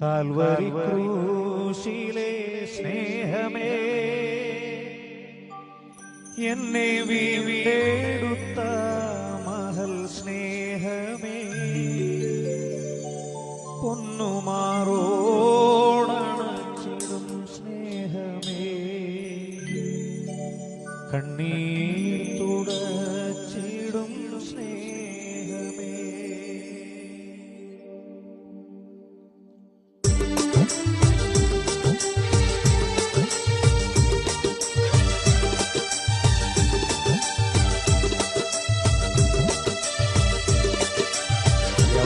Calvary ക്രൂശിലെ സ്നേഹമേ. എന്നെ വീണ്ടെടുത്ത മഹൽ സ്നേഹമേ. പൊന്നുമാറോടണച്ചിടും സ്നേഹമേ. കണ്ണീർ തുടച്ചിടും സ്നേഹമേ.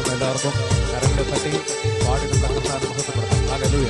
എല്ലാവർക്കും കരങ്ങളെ തട്ടി പാടി നമ്മുടെ കർത്താവിനെ മഹത്വപ്പെടുത്താം ഹല്ലേലൂയ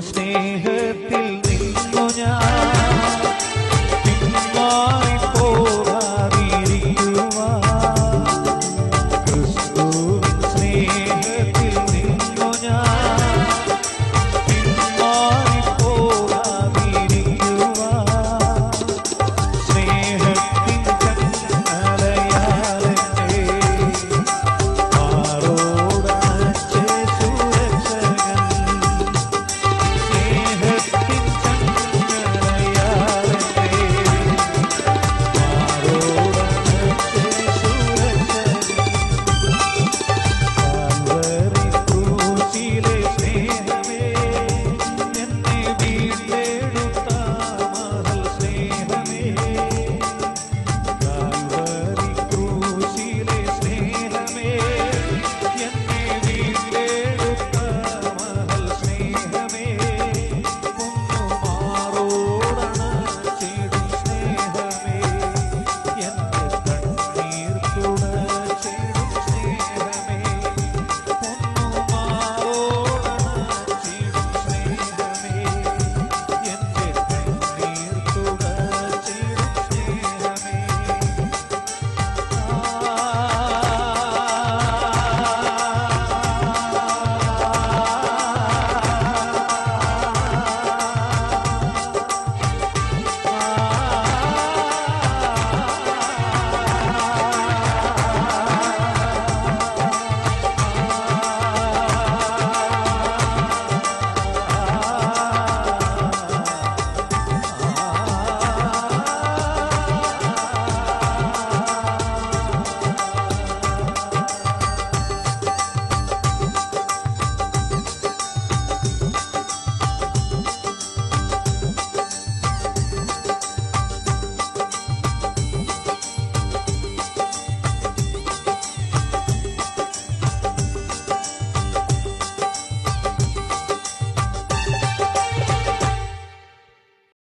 സ്നേഹത്തിൽ നിൽക്കു ഞാൻ